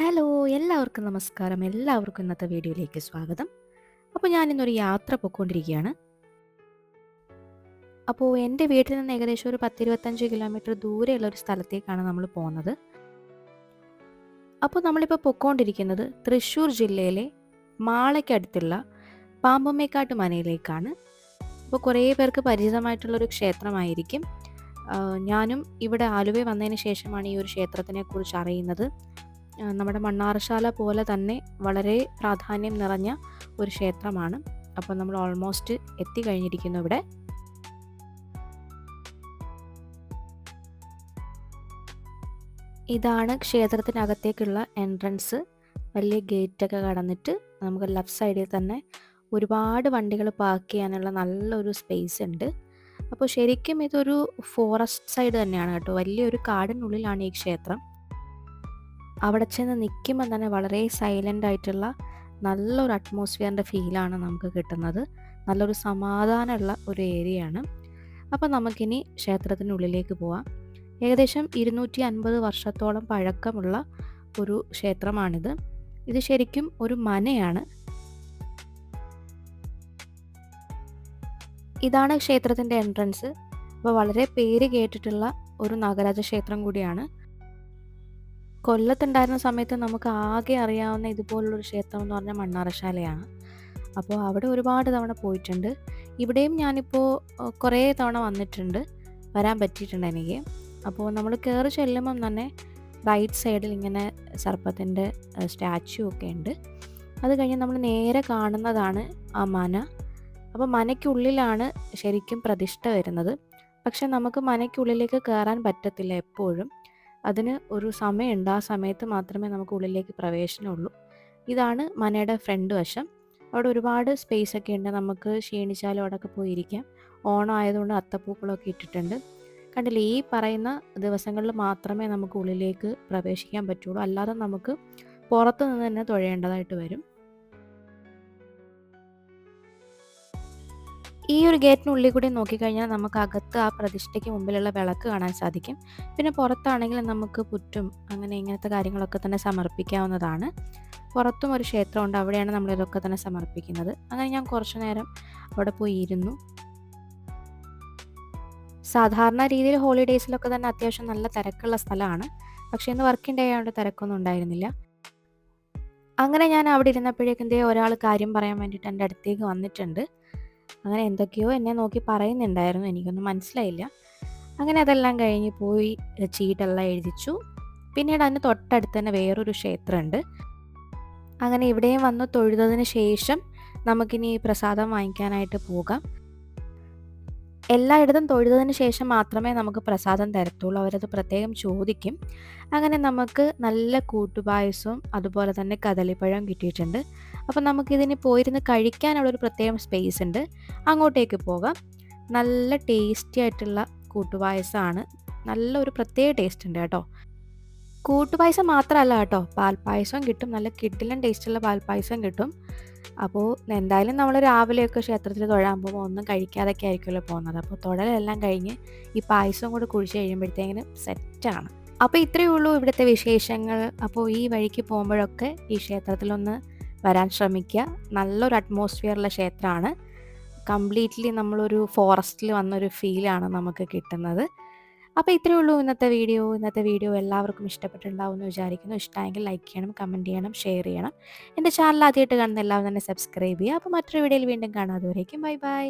Hello എല്ലാവർക്കും നമസ്കാരം. എല്ലാവർക്കും ഇന്നത്തെ വീഡിയോയിലേക്ക് സ്വാഗതം. അപ്പോൾ ഞാൻ ഇന്നൊരു യാത്ര പോയിക്കൊണ്ടിരിക്കുകയാണ്. അപ്പോൾ എന്റെ വീട്ടിൽ നിന്ന് ഏകദേശം ഒരു പത്തിരുപത്തഞ്ച് കിലോമീറ്റർ ദൂരെയുള്ള ഒരു സ്ഥലത്തേക്കാണ് നമ്മൾ പോകുന്നത്. അപ്പോൾ നമ്മളിപ്പോൾ പൊയ്ക്കൊണ്ടിരിക്കുന്നത് തൃശ്ശൂർ ജില്ലയിലെ മാളയ്ക്കടുത്തുള്ള പാമ്പമ്മേക്കാട്ട് മനയിലേക്കാണ്. അപ്പോൾ കുറേ പേർക്ക് പരിചിതമായിട്ടുള്ളൊരു ക്ഷേത്രമായിരിക്കും. ഞാനും ഇവിടെ ആലുവ വന്നതിന് ശേഷമാണ് ഈ ഒരു ക്ഷേത്രത്തിനെ കുറിച്ച് അറിയുന്നത്. നമ്മുടെ മണ്ണാറശാല പോലെ തന്നെ വളരെ പ്രാധാന്യം നിറഞ്ഞ ഒരു ക്ഷേത്രമാണ്. അപ്പോൾ നമ്മൾ ഓൾമോസ്റ്റ് എത്തിക്കഴിഞ്ഞിരിക്കുന്നു ഇവിടെ. ഇതാണ് ക്ഷേത്രത്തിനകത്തേക്കുള്ള എൻട്രൻസ് വലിയ ഗേറ്റൊക്കെ കടന്നിട്ട് നമുക്ക് ലെഫ്റ്റ് സൈഡിൽ തന്നെ ഒരുപാട് വണ്ടികൾ പാർക്ക് ചെയ്യാനുള്ള നല്ലൊരു സ്പേസ് ഉണ്ട്. അപ്പോൾ ശരിക്കും ഇതൊരു ഫോറസ്റ്റ് സൈഡ് തന്നെയാണ് കേട്ടോ. വലിയൊരു കാടിനുള്ളിലാണ് ഈ ക്ഷേത്രം. അവിടെ ചെന്ന് നിൽക്കുമ്പോൾ തന്നെ വളരെ സൈലന്റ് ആയിട്ടുള്ള നല്ലൊരു അറ്റ്മോസ്ഫിയറിന്റെ ഫീലാണ് നമുക്ക് കിട്ടുന്നത്. നല്ലൊരു സമാധാനമുള്ള ഒരു ഏരിയയാണ് അപ്പോൾ നമുക്കിനി ക്ഷേത്രത്തിനുള്ളിലേക്ക് പോവാം. ഏകദേശം ഇരുന്നൂറ്റി അൻപത് വർഷത്തോളം പഴക്കമുള്ള ഒരു ക്ഷേത്രമാണിത്. ഇത് ശരിക്കും ഒരു മനയാണ്. ഇതാണ് ക്ഷേത്രത്തിന്റെ എൻട്രൻസ് അപ്പോൾ വളരെ പേര് കേട്ടിട്ടുള്ള ഒരു നാഗരാജ ക്ഷേത്രം കൂടിയാണ്. കൊല്ലത്തുണ്ടായിരുന്ന സമയത്ത് നമുക്ക് ആകെ അറിയാവുന്ന ഇതുപോലുള്ളൊരു ക്ഷേത്രം എന്ന് പറഞ്ഞാൽ മണ്ണാറശാലയാണ്. അപ്പോൾ അവിടെ ഒരുപാട് തവണ പോയിട്ടുണ്ട്. ഇവിടെയും ഞാനിപ്പോൾ കുറേ തവണ വന്നിട്ടുണ്ട്. വരാൻ പറ്റിയിട്ടുണ്ട് എനിക്ക്. അപ്പോൾ നമ്മൾ കയറി ചെല്ലുമ്പം തന്നെ റൈറ്റ് സൈഡിൽ ഇങ്ങനെ സർപ്പത്തിന്റെ സ്റ്റാച്ചു ഒക്കെ ഉണ്ട്. അത് കഴിഞ്ഞ് നമ്മൾ നേരെ കാണുന്നതാണ് ആ മന. അപ്പോൾ മനയ്ക്കുള്ളിലാണ് ശരിക്കും പ്രതിഷ്ഠ വരുന്നത്. പക്ഷെ നമുക്ക് മനയ്ക്കുള്ളിലേക്ക് കയറാൻ പറ്റത്തില്ല എപ്പോഴും. അതിന് ഒരു സമയമുണ്ട്. ആ സമയത്ത് മാത്രമേ നമുക്ക് ഉള്ളിലേക്ക് പ്രവേശനമുള്ളൂ. ഇതാണ് മനയുടെ ഫ്രണ്ട് വശം. അവിടെ ഒരുപാട് സ്പേസ് ഒക്കെ ഉണ്ട്. നമുക്ക് ക്ഷീണിച്ചാലും അവിടെയൊക്കെ പോയിരിക്കാം ഓണം ആയതുകൊണ്ട് അത്തപ്പൂക്കളൊക്കെ ഇട്ടിട്ടുണ്ട്. കണ്ടില്ലേ ഈ പറയുന്ന ദിവസങ്ങളിൽ മാത്രമേ നമുക്ക് ഉള്ളിലേക്ക് പ്രവേശിക്കാൻ പറ്റുള്ളൂ. അല്ലാതെ നമുക്ക് പുറത്ത് നിന്ന് തന്നെ തുഴയേണ്ടതായിട്ട് വരും. ഈ ഒരു ഗേറ്റിനുള്ളിൽ കൂടി നോക്കിക്കഴിഞ്ഞാൽ നമുക്ക് അകത്ത് ആ പ്രതിഷ്ഠയ്ക്ക് മുമ്പിലുള്ള വിളക്ക് കാണാൻ സാധിക്കും. പിന്നെ പുറത്താണെങ്കിൽ നമുക്ക് പുറ്റും അങ്ങനെ ഇങ്ങനത്തെ കാര്യങ്ങളൊക്കെ തന്നെ സമർപ്പിക്കാവുന്നതാണ്. പുറത്തും ഒരു ക്ഷേത്രമുണ്ട് അവിടെയാണ് നമ്മൾ ഇതൊക്കെ തന്നെ സമർപ്പിക്കുന്നത്. അങ്ങനെ ഞാൻ കുറച്ചു നേരം അവിടെ പോയി ഇരുന്നു സാധാരണ രീതിയിൽ ഹോളിഡേയ്സിലൊക്കെ തന്നെ അത്യാവശ്യം നല്ല തിരക്കുള്ള സ്ഥലമാണ്. പക്ഷേ ഇന്ന് വർക്കിംഗ് ഡേ ആയതുകൊണ്ട് തിരക്കൊന്നും ഉണ്ടായിരുന്നില്ല. അങ്ങനെ ഞാൻ അവിടെ ഇരുന്നപ്പോഴേക്കും ദേ ഒരാൾ കാര്യം പറയാൻ വേണ്ടിയിട്ട് എന്റെ അടുത്തേക്ക് വന്നിട്ടുണ്ട്. അങ്ങനെ എന്തൊക്കെയോ എന്നെ നോക്കി പറയുന്നുണ്ടായിരുന്നു. എനിക്കൊന്നും മനസ്സിലായില്ല. അങ്ങനെ അതെല്ലാം കഴിഞ്ഞ് പോയി ചീട്ടെല്ലാം എഴുതിച്ചു. പിന്നീട് അതിന് തൊട്ടടുത്ത് തന്നെ വേറൊരു ക്ഷേത്രമുണ്ട് അങ്ങനെ ഇവിടെയും വന്ന് തൊഴുതതിന് ശേഷം നമുക്കിനി പ്രസാദം വാങ്ങിക്കാനായിട്ട് പോകാം. എല്ലായിടത്തും തൊഴുതതിന് ശേഷം മാത്രമേ നമുക്ക് പ്രസാദം തരത്തുള്ളൂ. അവരത് പ്രത്യേകം ചോദിക്കും. അങ്ങനെ നമുക്ക് നല്ല കൂട്ടുപായസവും അതുപോലെ തന്നെ കദളിപ്പഴം കിട്ടിയിട്ടുണ്ട്. അപ്പോൾ നമുക്കിതിന് പോയിരുന്ന് കഴിക്കാനുള്ള ഒരു പ്രത്യേകം സ്പേസ് ഉണ്ട്. അങ്ങോട്ടേക്ക് പോകാം. നല്ല ടേസ്റ്റി ആയിട്ടുള്ള കൂട്ടുപായസമാണ് നല്ല ഒരു പ്രത്യേക ടേസ്റ്റ് ഉണ്ട് കേട്ടോ. കൂട്ടുപായസം മാത്രമല്ല കേട്ടോ. പാൽപ്പായസവും കിട്ടും. നല്ല കിഡിലൻ ടേസ്റ്റുള്ള പാൽപ്പായസം കിട്ടും. അപ്പോൾ എന്തായാലും നമ്മൾ രാവിലെയൊക്കെ ക്ഷേത്രത്തിൽ തൊഴാൻ പോകുമ്പോൾ ഒന്നും കഴിക്കാതൊക്കെ ആയിരിക്കുമല്ലോ പോകുന്നത്. അപ്പോൾ തൊഴലെല്ലാം കഴിഞ്ഞ് ഈ പായസം കൂടെ കുഴിച്ച് കഴിയുമ്പോഴത്തേക്കിനും സെറ്റാണ് അപ്പോൾ ഇത്രയേ ഉള്ളൂ ഇവിടുത്തെ വിശേഷങ്ങൾ. അപ്പോൾ ഈ വഴിക്ക് പോകുമ്പോഴൊക്കെ ഈ ക്ഷേത്രത്തിലൊന്ന് വരാൻ ശ്രമിക്കുക. നല്ലൊരു അറ്റ്മോസ്ഫിയറുള്ള ക്ഷേത്രമാണ്. കംപ്ലീറ്റ്ലി നമ്മളൊരു ഫോറസ്റ്റിൽ വന്നൊരു ഫീലാണ് നമുക്ക് കിട്ടുന്നത്. അപ്പോൾ ഇത്രയേ ഉള്ളൂ ഇന്നത്തെ വീഡിയോ ഇന്നത്തെ വീഡിയോ എല്ലാവർക്കും ഇഷ്ടപ്പെട്ടിട്ടുണ്ടാവും എന്ന് വിചാരിക്കുന്നു. ഇഷ്ടമായെങ്കിൽ ലൈക്ക് ചെയ്യണം കമന്റ് ചെയ്യണം ഷെയർ ചെയ്യണം. എന്റെ ചാനൽ ആദ്യമായിട്ട് കാണുന്ന എല്ലാവരും തന്നെ സബ്സ്ക്രൈബ് ചെയ്യുക. അപ്പോൾ മറ്റൊരു വീഡിയോയിൽ വീണ്ടും കാണാം. അതുവരേക്കും ബൈ ബൈ